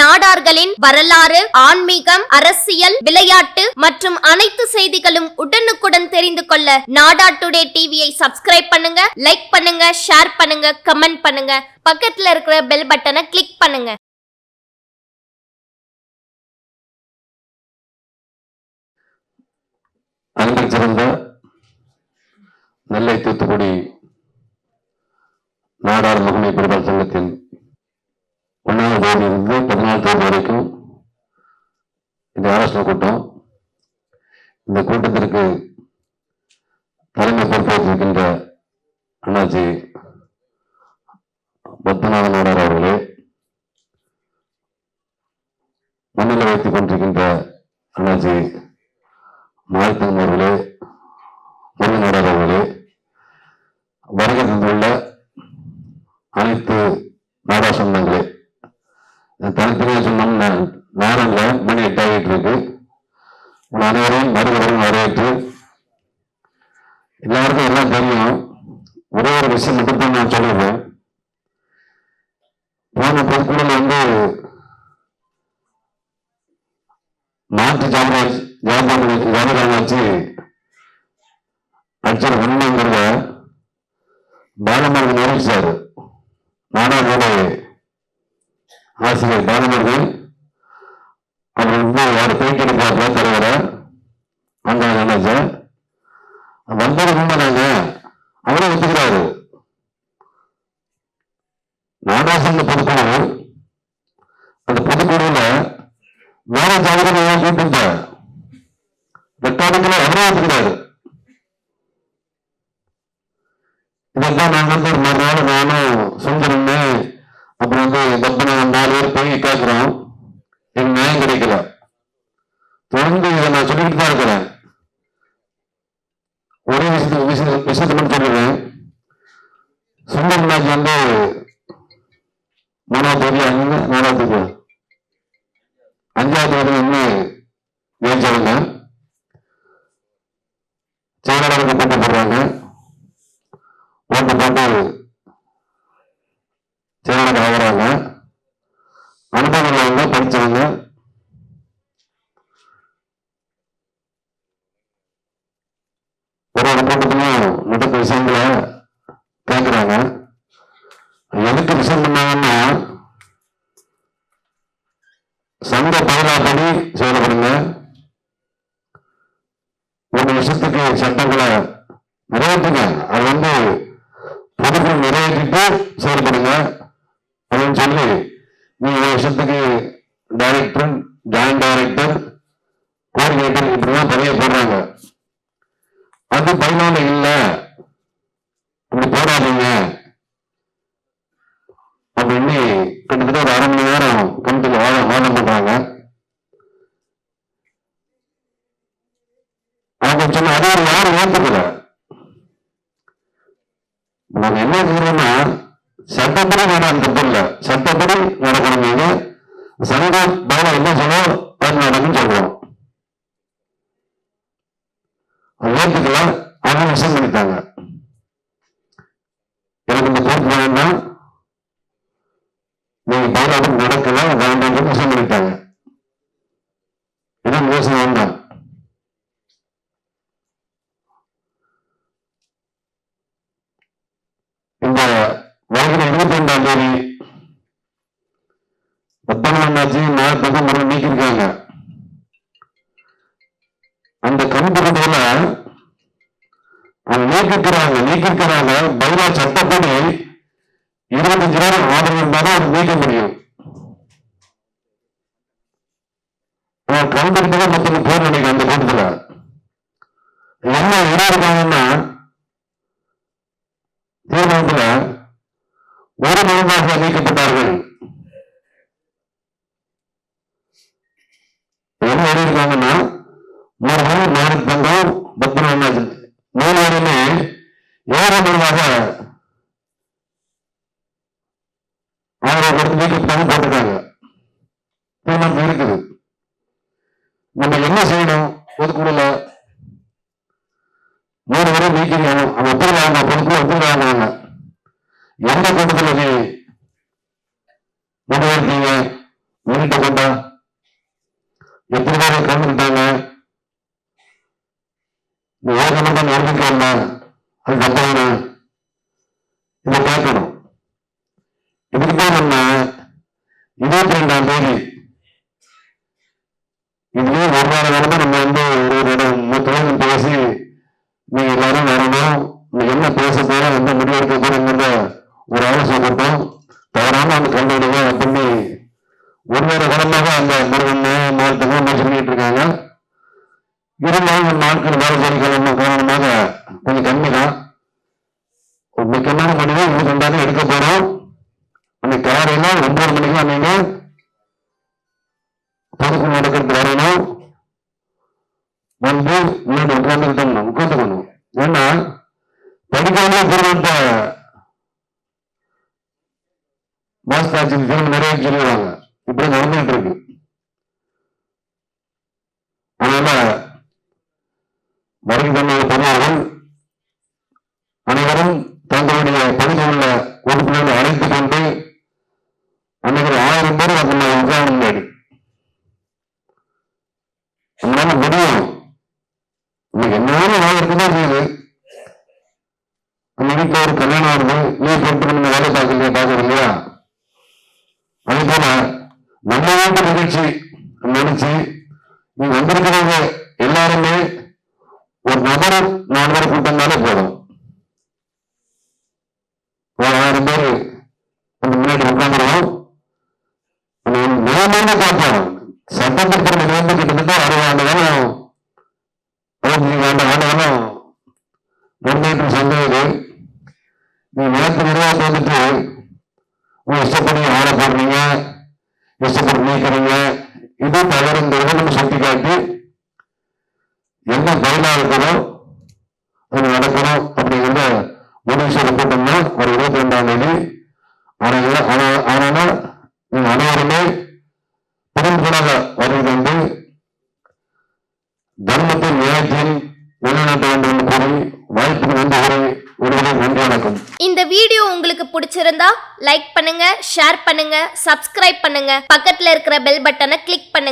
நாடார்களின் வரலாறு ஆன்மீகம் அரசியல் விளையாட்டு மற்றும் அனைத்து செய்திகளும் உடனுக்குடன் தெரிந்து கொள்ள நாடா டுடே டிவியை சப்ஸ்கிரைப் பண்ணுங்க லைக் பண்ணுங்க ஷேர் பண்ணுங்க கமெண்ட் பண்ணுங்க. பக்கத்துல இருக்கிற பெல் பட்டனை கிளிக் பண்ணுங்க. அன்பில் சிறந்த நெல்லை தூத்துக்குடி நாடார் மகளிர் பெருமாள் சங்கத்தின் தேதியிலிருந்து பதினாலு தேதி வரைக்கும் இந்த ஆலோசனை கூட்டம் இந்த கூட்டத்திற்கு தலைமை பொறுப்பேற்றிருக்கின்ற அண்ணாச்சி பத்மநாதன் நாடார் அவர்களே முன்னிலை வைத்துக் கொண்டிருக்கின்ற அண்ணாச்சி மாயத்தம் அவர்களே முருகனார் அவர்களே வருகை தந்துள்ள அனைத்து நாடா சொந்தங்களே தனித்தனியாக சொன்னோம் நேரம் இல்லை மணி எட்டாகிட்டு இருக்கு. உங்கள் அனைவரையும் மறுபடியும் வரவேற்று எல்லாருக்கும் எல்லாம் தெரியும். ஒரே ஒரு விஷயம் மட்டும் தான் நான் சொல்லிடுறேன். போன பொதுக்குழுல வந்து மாற்று ஜாமராஜ் ஜாமராஜ் ஜாமராஜாச்சு வச்சு அடிச்சர் உண்மைங்கிறத பாலமர்கள் நிரூபிச்சார் நாடாளோட ஆசிரியர் பாலமர்கள் அப்புறம் வந்து யார் பேட்டி பார்க்கலாம் தலைவரை அங்க நினைச்சேன் வந்தது உண்மைதாங்க அவரே ஒத்துக்கிறாரு. நாடாசன் பொதுக்குழு அந்த பொதுக்குழுல வேற ஜாதகம் ஏன் கூப்பிட்டு ரெக்கார்டுகளை அவரே ஒத்துக்கிறாரு. இதெல்லாம் நான் வந்து மறுநாள் நானும் சுந்தரன்னு அப்புறம் வந்து பத்மனா நாலு பேர் போய் கேட்கிறோம் எனக்கு நியாயம் கிடைக்கல தொடர்ந்து இதை நான் சொல்லிட்டு தான் இருக்கிறேன் ஒரே விஷயத்தை விஷயத்தை விஷயத்தை மட்டும் சொல்லுவேன் சுந்தரநாஜ் வந்து மூணாவது தேதி அஞ்சு நாலாவது தேதி. அஞ்சாவது தேதி வந்து ஜெயிச்சவங்க செயலாளருக்கு போட்டு போடுறாங்க. ஓட்டு போட்டு செயலாளர் ஆகிறாங்க. அனுபவம் படித்தவங்க படிச்சவங்க ஒரு நடக்க விஷயங்களை கேட்கிறாங்க எதுக்கு விஷயம் பண்ணாங்கன்னா சங்க பதிலாப்படி செயல்படுங்க ஒரு விஷயத்துக்கு சட்டங்களை நிறைவேற்றுங்க. அது வந்து பொதுக்கள் நிறைவேற்றிட்டு செயல்படுங்க. அப்படின்னு சொல்லி நீங்க ஒரு விஷயத்துக்கு டைரக்டர் ஜாயிண்ட் டைரக்டர் கோஆர்டினேட்டர் இப்படிலாம் பதவியை போடுறாங்க. அது பதினாலு இல்ல. அப்படி போடாதீங்க. அப்படின்னு கிட்டத்தட்ட ஒரு அரை மணி நேரம் கமிட்டியில் வாதம் வாதம் பண்றாங்க அவங்க சொன்ன அதை ஒரு யாரும் ஏற்றுக்கல நம்ம என்ன செய்யறோம்னா சட்டப்படி வேணாம் தப்பு இல்லை. சட்டப்படி நடக்கணும் சங்கம் சங்க என்ன சொல்லுவோம் அது நடக்கும் சொல்றோம். அது அவங்க விஷயம் பண்ணிட்டாங்க. எனக்கு இந்த பொறுப்பு வேண்டாம். நீங்க பவனம் நடக்கல வேண்டாம் விஷயம் பண்ணிட்டாங்க. இதான் யோசனை வேண்டாம் இந்த வருகிற இருபத்தி ரெண்டாம் தேதி பத்தொன்பதாம் நாற்பது முறை நீக்கியிருக்காங்க. அந்த கமிட்டி கூட்டத்தில் நீக்கிருக்கிறாங்க நீக்கிருக்கிறாங்க. பைலா சட்டப்படி இருபத்தஞ்சு நேரம் ஆர்டர் இருந்தாலும் அது நீக்க முடியும். ஆனா கவுண்டருக்கு தான் மொத்தம் போர் நினைக்கிறேன் அந்த கூட்டத்தில். என்ன என்ன இருக்காங்கன்னா தீர்மானத்துல ஒரு மனதாக நீக்கப்பட்டார்கள். என்ன எழுதியிருக்காங்கன்னா அவரை கொடுத்து நீக்கப்பட்டாங்க போட்டிருக்காங்க இருக்குது நம்ம என்ன செய்யணும்? பொதுக்குழுல மூணு பேரை நீக்கிக்கணும் அவன் ஒப்புக்கிறாங்க பொதுக்குழு ஒப்புக்கிறாங்க எந்த கூட்டத்தில் நீ முடிவெடுத்தீங்க வெளியிட்ட கொண்டா? எத்தனை பேரை கலந்துக்கிட்டாங்க? இந்த ஏகமட்டம் நடந்துக்கல முக்கியமான முடிவு இன்னும் ரெண்டாவது எடுக்க போறோம். அன்னைக்கு காலையில ஒன்பது மணிக்கு அன்னைக்கு பொறுப்பு நடக்கிறது வரணும். வந்து முன்னாடி உட்கார்ந்துக்கிட்டோம் உட்காந்துக்கணும் ஏன்னா படிக்காமலே திருமணத்தை மாஸ்தாட்சி திரும்ப நிறைய சொல்லுவாங்க இப்படி நடந்துட்டு இருக்கு. அதனால வருகை தன்னுடைய பெரியவர்கள் தங்களுடைய பகுதியில் உள்ள உறுப்பினர்களை அழைத்துக் கொண்டு அன்னைக்கு ஆயிரம் பேர் நம்ம உட்கார்ந்து முன்னாடி நம்மளால முடியும் இன்னைக்கு என்னாலும் வேலை செய்யுது நம்ம வீட்டுல ஒரு கல்யாணம் வருது நீ பொறுப்பு நம்ம வேலை பார்க்கலையா பார்க்கறது இல்லையா அதே போல நம்ம வீட்டு நிகழ்ச்சி நினைச்சு நீங்க வந்திருக்கிறவங்க எல்லாருமே ஒரு நபரும் நாலு பேர் கூட்டம்னாலே போதும். ஆயிரம் பேர் முன்னாடி உட்காந்துருவோம் நிலைமையில பார்ப்போம். சட்டத்திற்கு நிலைமை கிட்டத்தட்ட அறுபது ஆண்டு காலம் அறுபத்தஞ்சு ஆண்டு ஆண்டு காலம் முன்னேற்றம் சந்தேகம் நீ நேற்று நிர்வாகம் வந்துட்டு உங்க இஷ்டப்படி ஆட போடுறீங்க இஷ்டப்படி நீக்கிறீங்க. இது தவறுங்கிறத நம்ம சுட்டி காட்டி என்ன பதிலாக இருக்கணும் அது நடக்கணும் அப்படிங்கிறத முடிவு செய்ய கூட்டம்னா ஒரு இருபத்தி ரெண்டாம் தேதி ஆனால் நீங்கள் அனைவருமே பெரும்புலக வருகை வந்து தர்மத்தின் நியாயத்தின் நிலைநாட்ட வேண்டும் என்று கூறி வாய்ப்புக்கு நன்றி கூறி நன்றி வணக்கம். இந்த வீடியோ உங்களுக்கு பிடிச்சிருந்தா லைக் பண்ணுங்க ஷேர் பண்ணுங்க சப்ஸ்கிரைப் பண்ணுங்க. பக்கத்துல இருக்கிற பெல் பட்டனை கிளிக் பண்ணுங்க.